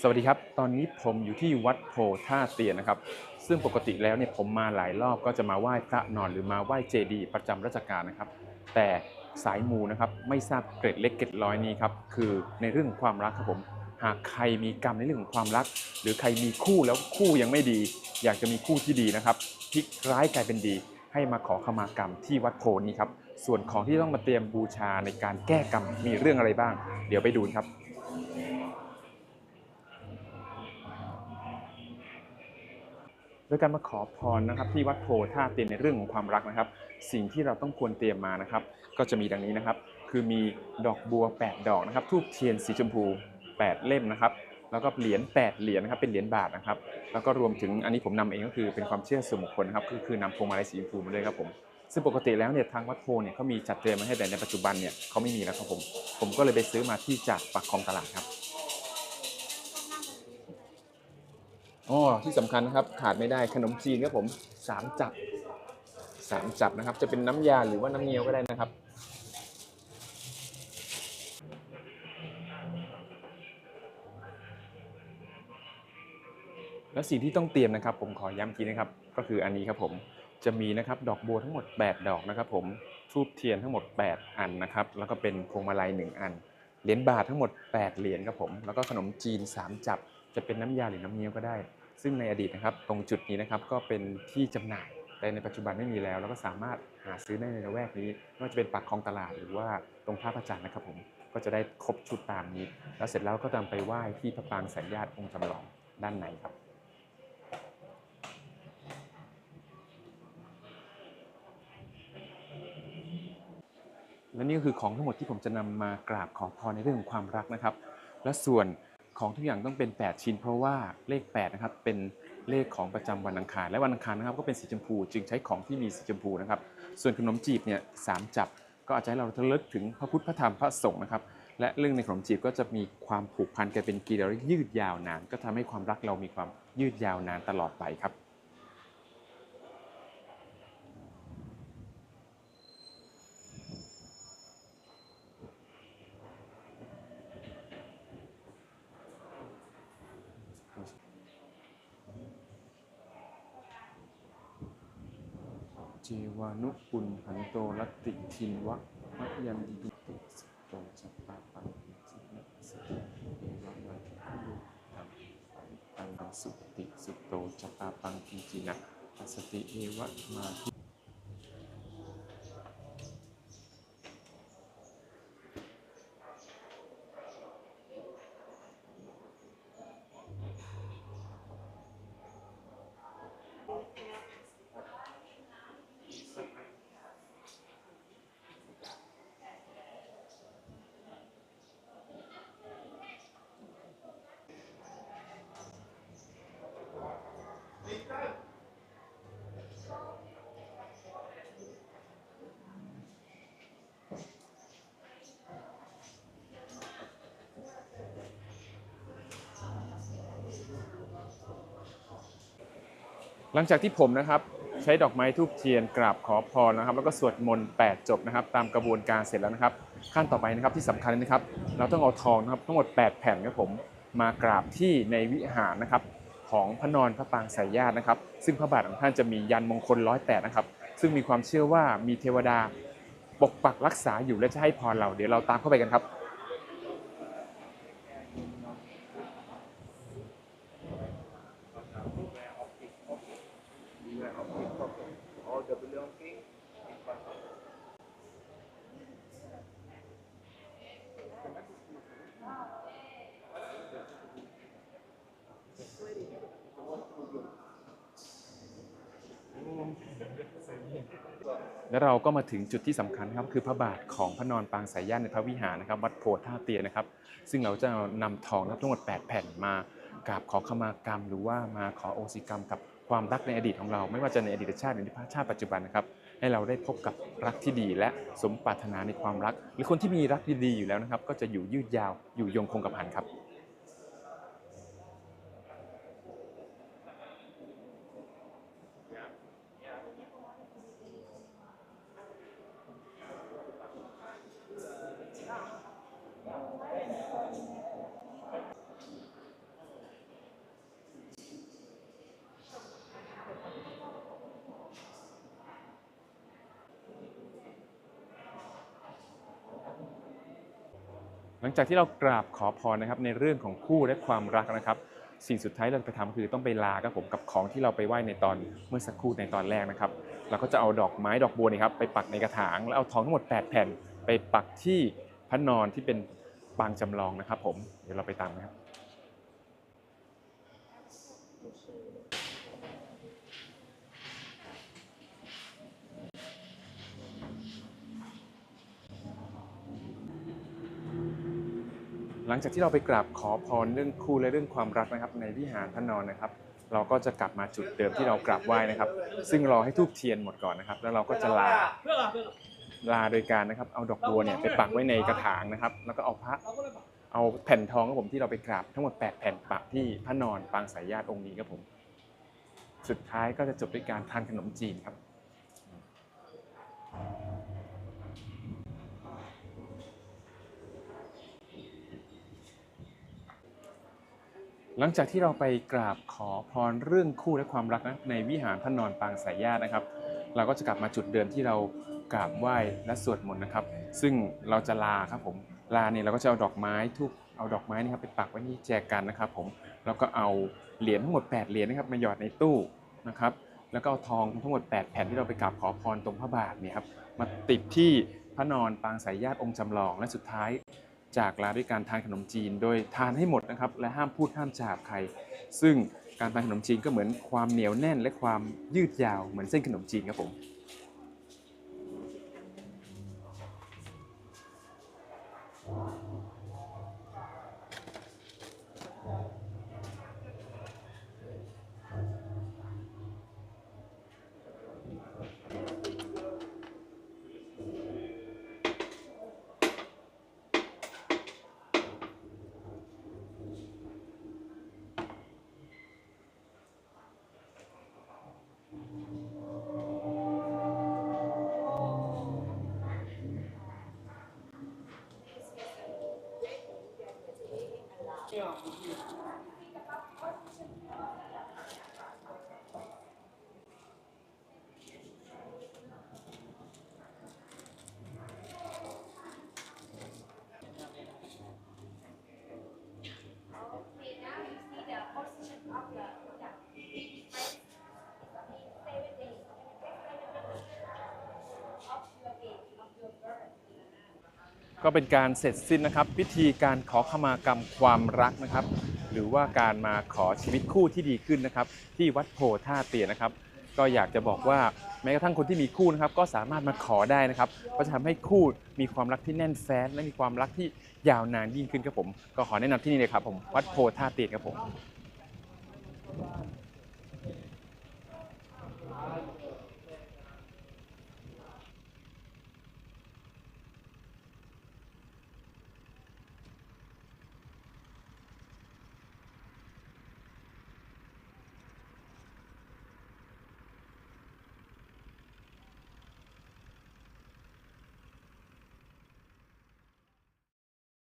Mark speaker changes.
Speaker 1: สวัสดีครับ ตอนนี้ผมอยู่ที่วัดโพท่าเตียนนะครับ ซึ่งปกติแล้วเนี่ยผมมาหลายรอบก็จะมาไหว้พระนอนหรือมาไหว้เจดีย์ประจำราชการนะครับ แต่สายมูนะครับไม่ทราบเกร็ดเล็กเกร็ดร้อยนี้ครับคือในเรื่องของความรักครับผมหากใครมีกรรมในเรื่องของความรัก หรือใครมีคู่แล้วคู่ยังไม่ดี อยากจะมีคู่ที่ดีนะครับพลิกร้ายกลายเป็นดี ให้มาขอขมากรรมที่วัดโพนี้ครับส่วนของที่ต้องมาเตรียมบูชาในการแก้กรรมมีเรื่องอะไรบ้าง เดี๋ยวไปดูครับ โดยการมาขอพรนะครับที่วัดโพท่าเตียนในเรื่องของความรักนะครับ สิ่งที่เราต้องควรเตรียมมานะครับ ก็จะมีดังนี้นะครับ คือมีดอกบัว 8 ดอกนะครับทูบเทียนสีชมพู 8 เล่มนะครับ แล้วก็เหรียญ8เหรียญนะครับเป็นเหรียญบาทนะครับ แล้วก็รวมถึงอันนี้ผมนำเองก็คือเป็นความเชื่อส่วนบุคคลนะครับคือคือนำพวงมาลัยสีชมพูมาด้วยครับผมซึ่งปกติแล้วเนี่ยทางวัดโพเนี่ยเขามีจัดเตรียมมาให้แต่ในปัจจุบันเนี่ยเขาไม่มีแล้วครับผมผมก็เลยไปซื้อมาที่จากปากคลองตลาดครับ อ๋อที่สำคัญนะครับขาดไม่ได้ขนมจีนครับผมสามจับสามจับนะครับ จะเป็นน้ำยาหรือว่าน้ำเงี้ยวก็ได้นะครับ แล้วสิ่งที่ต้องเตรียมนะครับ ผมขอย้ำทีนะครับ ก็คืออันนี้ครับผมจะมีนะครับดอกบัวทั้งหมด 8 ดอกนะครับ ผมทูบเทียนทั้งหมด 8 อันนะครับ แล้วก็เป็นพวงมาลัย1อันเหรียญบาททั้งหมด 8 เหรียญครับผมแล้วก็ขนมจีน 3 จับจะเป็นน้ำยาหรือน้ำเงี้ยวก็ได้ ซึ่งในอดีตนะครับตรงจุดนี้นะครับก็เป็นที่จำหน่าย แต่ในปัจจุบันไม่มีแล้ว แล้วก็สามารถหาซื้อได้ในละแวกนี้ไม่ว่าจะเป็นปากคลองตลาดหรือว่าตรงท่าพระจันทร์นะครับผมก็จะได้ครบชุดตามนี้ แล้วเสร็จแล้วก็ตามไปไหว้ที่พระปรางสายญาติองค์จำลองด้านในครับและนี่ก็คือของทั้งหมดที่ผมจะนำมากราบขอพรในเรื่องของความรักนะครับ และส่วน ของทุกอย่างต้องเป็น 8 ชิ้น เพราะว่าเลข8นะครับเป็นเลขของประจำวันอังคาร และวันอังคารนะครับก็เป็นสีชมพู จึงใช้ของที่มีสีชมพูนะครับ ส่วนขนมจีบเนี่ยสามจับก็อาจจะให้เราทะลึกถึงพระพุทธพระธรรมพระสงฆ์นะครับ และเรื่องในขนมจีบก็จะมีความผูกพันกันเป็นกีดายืดยาวนาน ก็ทำให้ความรักเรามีความยืดยาวนานตลอดไปครับ เจวานุปุลหันโตรติทินวะมะยันดิติสโตจัปปาปังจินะสติเอวะมาทิคุโยตังตังสุติสุโตจัปปาปังกิจินะสติเอวะมาทิ หลังจากที่ผมนะครับใช้ดอกไม้ทูบเทียนกราบขอพรนะครับ แล้วก็สวดมนต์8จบนะครับ ตามกระบวนการเสร็จแล้วนะครับ ขั้นต่อไปนะครับที่สำคัญนะครับ เราต้องเอาทองนะครับทั้งหมด 8 แผ่นครับผมมากราบที่ในวิหารนะครับ ของพระนอนพระปางสายญาตินะครับ ซึ่งพระบาทของท่านจะมียันมงคลร้อยแปดนะครับ ซึ่งมีความเชื่อว่ามีเทวดาปกปักรักษาอยู่และจะให้พรเราเดี๋ยวเราตามเข้าไปกันครับ
Speaker 2: all the belonging in
Speaker 1: แล้วเราก็มาถึงจุดที่สำคัญครับคือพระบาทของพระนอนปางสายญาติในพระวิหารนะครับ วัดโพธิ์ท่าเตียนะครับ ซึ่งเราจะนำทองนับทั้งหมด 8 แผ่นมากราบขอขมากรรม หรือว่ามาขอโอสิกรรมกับ ความรักในอดีตของเรา ไม่ว่าจะในอดีตชาติหรือในชาติปัจจุบันนะครับ ให้เราได้พบกับรักที่ดีและสมปรารถนาในความรัก หรือคนที่มีรักดีๆอยู่แล้วนะครับ ก็จะอยู่ยืดยาวอยู่ยงคงกระพันครับ หลังจากที่เรากราบขอพรนะครับในเรื่องของคู่และความรักนะครับ สิ่งสุดท้ายเราไปทำคือต้องไปลาครับผมกับของที่เราไปไหว้ในตอนเมื่อสักครู่ในตอนแรกนะครับ เราก็จะเอาดอกไม้ดอกบัวนี่ครับไปปักในกระถางแล้วเอาทองทั้งหมด 8 แผ่น ไปปักที่พระนอนที่เป็นปางจำลองนะครับ ผมเดี๋ยวเราไปตามนะครับ หลังจากที่เราไปกราบขอพรเรื่องคู่และเรื่องความรักนะครับ ในวิหารพระนอนนะครับ เราก็จะกลับมาจุดเดิมที่เรากราบไหว้นะครับ ซึ่งรอให้ทูบเทียนหมดก่อนนะครับ แล้วเราก็จะลาลาโดยการนะครับ เอาดอกบัวเนี่ยไปปักไว้ในกระถางนะครับ แล้วก็เอาพระเอาแผ่นทองครับผมที่เราไปกราบทั้งหมด 8 แผ่นปักที่พระนอนปางสายญาติองค์นี้ครับผม สุดท้ายก็จะจบด้วยการทานขนมจีนครับ หลังจากที่เราไปกราบขอพรเรื่องคู่และความรักนะในวิหารพระนอนปางสายญาตินะครับ เราก็จะกลับมาจุดเดิมที่เรากราบไหว้และสวดมนต์นะครับ ซึ่งเราจะลาครับผมลาเนี่ยเราก็จะเอาดอกไม้ทุกเอาดอกไม้นี่ครับไปปักไว้ที่แจกันนะครับ ผมแล้วก็เอาเหรียญทั้งหมด 8 เหรียญนะครับมาหยอดในตู้นะครับ แล้วก็เอาทองทั้งหมด 8 แผ่นที่เราไปกราบขอพรตรงพระบาทเนี่ยครับมาติดที่พระนอนปางสายญาติองค์จำลองและสุดท้าย จากลาด้วยการทานขนมจีน โดยทานให้หมดนะครับ และห้ามพูดห้ามจาบใคร ซึ่งการทานขนมจีนก็เหมือนความเหนียวแน่นและความยืดยาวเหมือนเส้นขนมจีนครับผม ก็เป็นการเสร็จสิ้นนะครับ พิธีการขอขมากรรมความรักนะครับ หรือว่าการมาขอชีวิตคู่ที่ดีขึ้นนะครับ ที่วัดโพท่าเตียนะครับ ก็อยากจะบอกว่าแม้กระทั่งคนที่มีคู่นะครับ ก็สามารถมาขอได้นะครับก็จะทำให้คู่มีความรักที่แน่นแฟ้นและมีความรักที่ยาวนานยิ่งขึ้นครับผม ก็ขอแนะนำที่นี่เลยครับผมวัดโพท่าเตียนครับผม